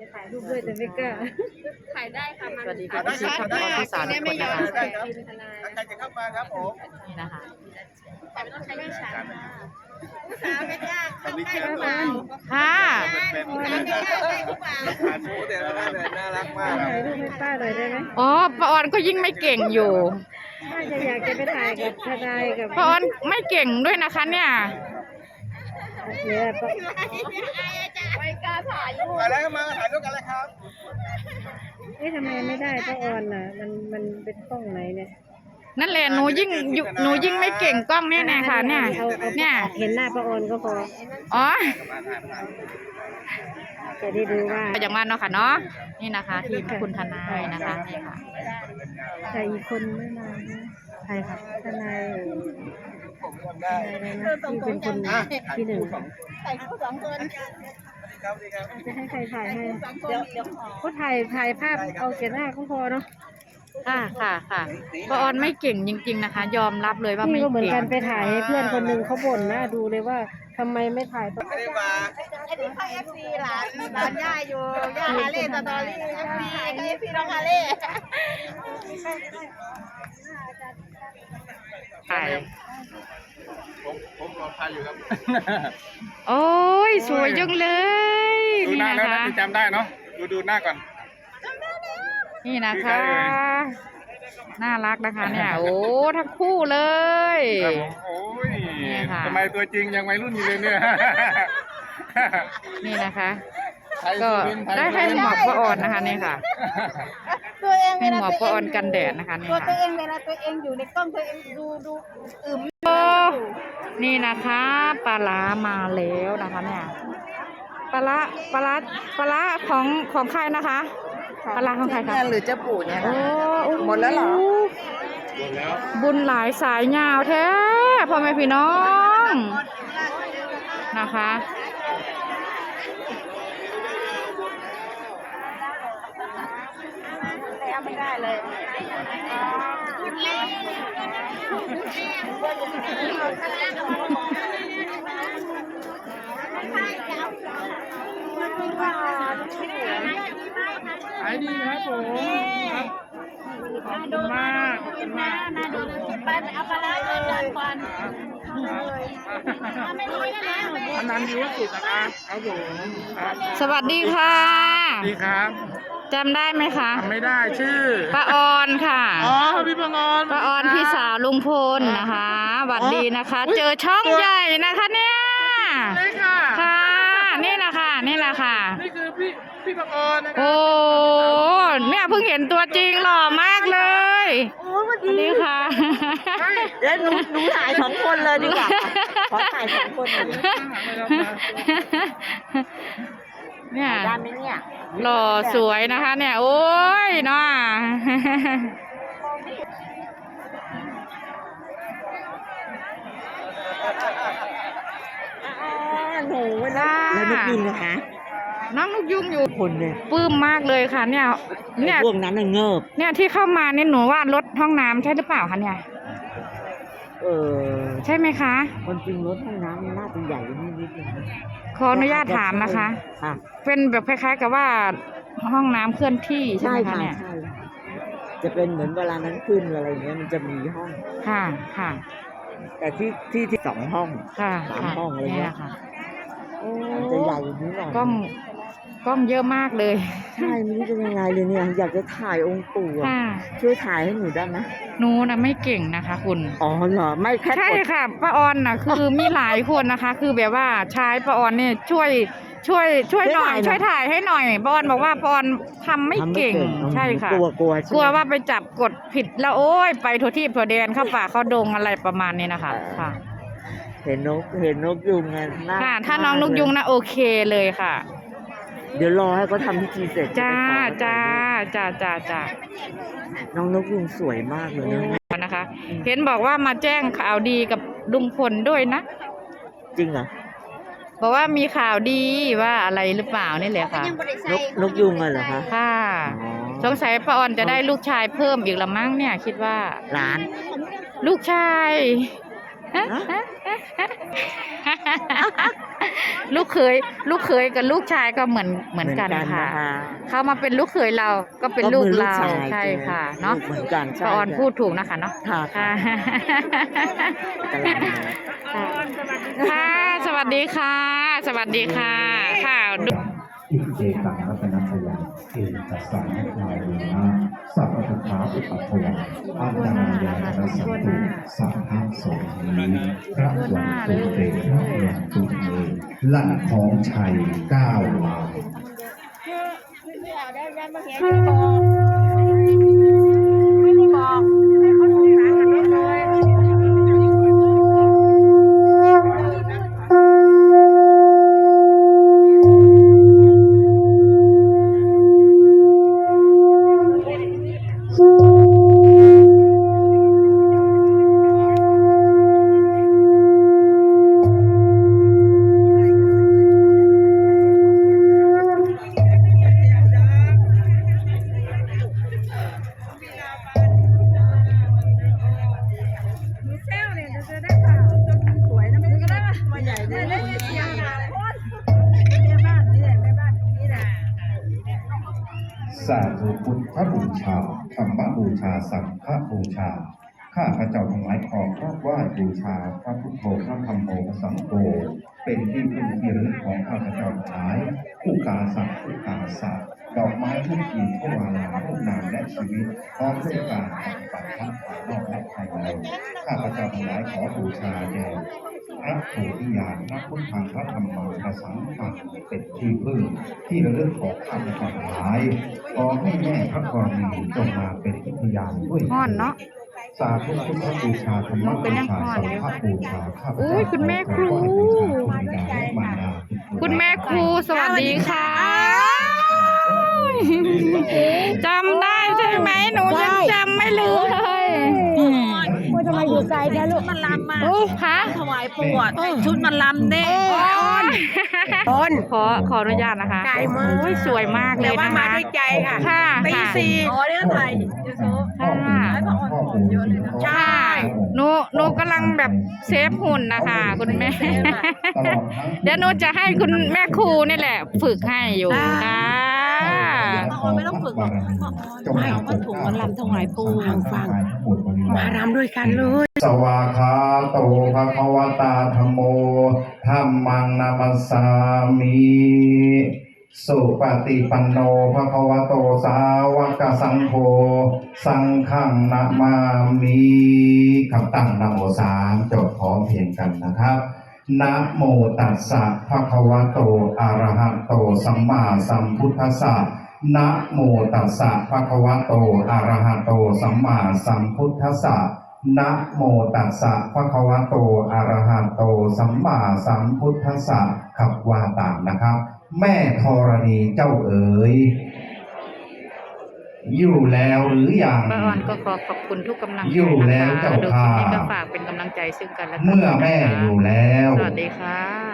จะถ่ายรูปด้วยแต่ไม่กล้าถ่ายได้ค่ะมันสวัสดีค่ะพี่ชิคครับพี่สาวทุกคนนะคะได้ครับใครจะเข้ามาครับผมนี่นะคะแต่ไม่ต้องใช้ไม่ช้าสาวไม่ยากอันนี้เกี่ยวกับค่ะเป็นสาวไม่ยากได้ทุกอย่างผ่านผู้เดียวได้เลยน่ารักมากถ่ายรูปให้ป้าหน่อยได้ไหมอ๋อป้าออนก็ยิ่งไม่เก่งอยู่ป้าจะอยากจะไปถ่ายกับทนายกับป้าออนไม่เก่งด้วยนะคะเนี่ยเนี่ยป้า ไม่กล้าถ่ายรูปถ่ายแล้วมาถ่ายรูปกันเลยครับเอ๊ะทำไมไม่ได้ป้าออนน่ะ มันมันเป็นกล้องไหนเนี่ยนั่นแหละหนูยิ่งอยู่หนูยิ่งไม่เก่งกล้องเนี่ยนะค่ะเนี่ยเอาเอาเนี่ยเห็นหน้าป้าออนก็พออ๋อจะได้ดูว่าอย่างว่าเนาะค่ะเนาะนี่นะคะทีมคุณทนายนะคะนี่ค่ะแต่อีกคนไม่มานะใครค่ะทนายผมทำได้อะไรนะที่เป็นคนที่หนึ่งถ่ายคู่สองคน ครับดีครับ จะให้ใครถ่ายให้ เดี๋ยวเดี๋ยวขอก็ถ่ายถ่ายภาพเอาแก่หน้าก็พอเนาะค่ะค่ะค่ะป้าออนไม่เก่งจริง ๆ นะคะ ยอมรับเลยว่าไม่พี่ก็เหมือนเก่กันงไปถ่ายให้เพื่อนคนหนึ่งเขาบ่นนะดูเลยว่า ทำไมไม่ถ่ายตอนไม่ได้มาอันนี้เขาเอฟซีหลานหลานย่าอยู่ย่าฮาเล่สตอรี่เอฟซีก็เอฟซีน้องฮาเล่ถ่ายผมผมปลอดภัยอยู่ครับโอ้ยสวยจังเลยดูนี่หน้านะแล้วคะน่าจะจำได้เนาะดูดูหน้าก่อนนี่นะคะดีใจเลยน่ารักนะคะเนี่ย โอ้ทั้งคู่เลยครับผมโอ้ยนี่ ค่ะ ทำไมตัวจริงยังวัยรุ่นอยู่เลยเนี่ย นี่นะคะ ไทยก็สุรินทร์ทยได้ให้หมอกป้าออนนะคะนี่ค่ะ ตัวเองให้หมอกป้าออนกันแดดนะคะนี่ตัวตัวค่ะเองเวลาตัวเองอยู่ในกล้องตัวเองดูดูอึมโอ้นี่นะคะปลาร้ามาแล้วนะคะเนี่ยปลาร้าปลาร้าปลาร้าของของใครนะคะปลาร้าของใครคะหรือเจ้าปู่เนี่ย โอ้หมดแล้วเหรอ หมดแล้ว บุญหลายสายยาวแท้ พ่อแม่พี่น้องนะคะไม่ได้เลยขายดีครับผม ขอบคุณมากขอบคุณมากน่าดูไปเอาปลาร้าเงินเดือนก่อนไม่รู้นะอันนั้นดีว่าสุดนะครับครับผมครับสวัสดีค่ะดีครับจำได้ไหมคะจำไม่ได้ชื่อป้าออนค่ะอ๋อพี่บังออนป้าออนพี่สาวลุงพลนะคะหวัดดีนะคะ เจอช่องใหญ่นะคะเนี่ยนี่ค่ะค่ะ นี่แหละค่ะ นี่แหละค่ะ นี่คือพี่พี่บังออนนะครัโอ้เนี่ยเพิ่งเห็นตัวจริงหล่อมากเลยโอ้สวัสสวัสดีดีค่ะเดี๋ยวหนูหนูถ่ายสองคนเลยดีกว่าขอถ่ายสองคนเลยเนี่ยได้ไหมเนี่ยหล่อสวยนะคะ เนี่ย โอ้ยเนาะหนูจ้า แล้วนกยุงนะคะ น้องลูกยุงอยู่คนเนี่ยปลื้มมากเลยค่ะ เนี่ย เนี่ย พวกนั้นน่ะเงิบ เนี่ยที่เข้ามาเนี่ยหนูว่ารถห้องน้ำใช่หรือเปล่าคะเนี่ย เออใช่ไหมคะ คนจริงรถห้องน้ำมันน่าจะใหญ่นิดนิดนึงนะขออนุญาตถามนะคะ ค่ะเป็นแบบคล้ายๆกับว่าห้องน้ำเคลื่อนที่ใช่ใช่ไหมคะค่ะเนี่ย ใช่จะเป็นเหมือนเวลานั้นขึ้นอะไรเงี้ยมันจะมีห้อง ค่ะ ค่ะ แต่ที่ที่ที่สองห้อง ค่ะสามค่ะห้องอะไรเงี้ยนี่แหละค่ะ โอ้มันจะใหญ่นิดหน่อยกล้องกล้องเยอะมากเลยใช่ไม่รู้จะยังไงเลยเนี่ย อยากจะถ่ายองค์ปู่อะค่ะช่วยถ่ายให้หนูได้ไหมหนูนะไม่เก่งนะคะคุณ อ๋อเหรอไม่แค่ใช่กดค่ะป้าออนน่ะคือมีหลายคนนะคะ คือแบบว่าใช้ป้าออนเนี่ยช่วยช่วยช่วยหน่อย ช่วยถ่ายให้หน่อยป้าออนบอกว่าป้าออนทำไม่ทำเก่งอ๋อใช่ค่ะ กลัวกลัวใช่ไหมกลัวว่าไปจับกดผิดแล้วโอ้ยไปทั่วที่ทั่วแดนเข้าป่าเข้าดงอะไรประมาณนี้นะคะ ค่ะ เห็นนกเห็นนกยุงไงน่ค่ะ ถ้าน้องมนุกยุงนะโอเคเลยค่ะ เดี๋ยวรอให้เขาทำพิธีเสร็จจ้าจะไปขอจ้าจ้าจ้าจ้าน้องนกยุงสวยมากเลยนะนะคะ เห็นบอกว่ามาแจ้งข่าวดีกับลุงพลด้วยนะ จริงเหรอบอกว่ามีข่าวดีว่าอะไรหรือเปล่านี่แหละค่ะ นกนกยุงอะเหรอคะค่ะอ๋อสงสัยป้าออนจะได้ลูกชายเพิ่มอีกละมั้งเนี่ย คิดว่าหลาน ลูกชายฮะ ลูกเคยลูกเคยกับลูกชายก็เหมือนเหมือนกันค่ะ เขามาเป็นลูกเคยเราก็เป็นลูกเราใช่ค่ะเนาะเหมือนกันป้าออนพูดถูกนะคะเนาะค่ะค่ะกำลังมาค่ะสวัสดีค่ะ สวัสดีค่ะค่ะดูอิเจตังรัตนัสยาเอตัสสะนาเวนะ สัพพะทาอุปัฏฐยังอันตรายาระสันตุสัพพะโสนีพระวันตุเตพระวันตุเมลั่นของชัยก้าวลาย สาธุพุทธบูชาธรรมบูชา สังฆบูชา ข้าพระเจ้าทั้งหลายขอครอบไหว้บูชาพระพุทโธพระธรรมโมพระสังโฆเป็นที่พึ่งที่ระลึกของข้าพระเจ้าทั้งหลายผู้กาสัตว์ผู้กาสัตว์ดอกไม้ทุกกีบทุกวาลาทุกนามและชีวิตพร้อมด้วยการปฏิบัติทั้งภายนอกและภายในข้าพระเจ้าทั้งหลายขอบูชาแด่ พระโพธิญาณพระพุทธังพระธรรมังพระสังฆังเป็นที่พึ่ง ที่ระลึกของข้าพเจ้าทั้งหลายขอให้แม่พระกรณีจงมาเป็นที่พยานด้วยฮ้อนเนาะสาธุพุทธบูชาธรรมบูชาสังฆบูชาข้าพอุ้เจ้ายคุณแม่ครูขอไหว้บูชาคุณบิดาและมารดาคุณแม่ครูสวัสดีค่ะจำได้ใช่ไหมหนูยังจำไม่ลืมเลยว่าทำไมอยู่ไกลนะลูกมันลำมาโอ้คะถวายปวดชุดมันลำเด้ออนขอขออนุญาตนะคะไกลมากโอ้ยสวยมากเลแต่ยว่านะมาคะด้วยใจค่ะค่ะตีค่ะสี่อ๋อเนี่ยไทยยูทูบค่ะพ่อปู่เยอะเลยนะใช่หนูหนูกำลังแบบเซฟหุ่นนะคะคุณแม่ตลอดทั้งเดี๋ยวหนูจะให้คุณแม่ครูนี่แหละ ฝึกให้อยู่ค่ะ ไม่ต้องฝึกหรอกไม่เอาก็ถุงมันลำถวายปู่ฟังมารำด้วยกันเลย สวากาโตภะคะวตาธรรมโมธัมมังนามัสสามิสุปฏิปันโนภะคะวะโตสาวกสังโฆสังฆังนะมามิคำตั้งนโมสามจดพร้อมเพียงกันนะครับนะโมตัสสะภะคะวะโตอะระหะโตสัมมาสัมพุทธัสสะ นะโมตัสสะภะคะวะโตอะระหะโตสัมมาสัมพุทธัสสะนะโมตัสสะภะคะวะโตอะระหะโตสัมมาสัมพุทธัสสะขับว่าตามนะครับ แม่ธรณีเจ้าเอ๋ยอยู่แล้วหรือยังป้าออนก็ขอขอบคุณทุกกำลังใจอยู่นะแล้วคะเจ้าดูคลิปค่ะนี้ก็ฝากเป็นกำลังใจซึ่งกันและกันเมื่อแม่นะคะอยู่แล้ว สวัสดีค่ะ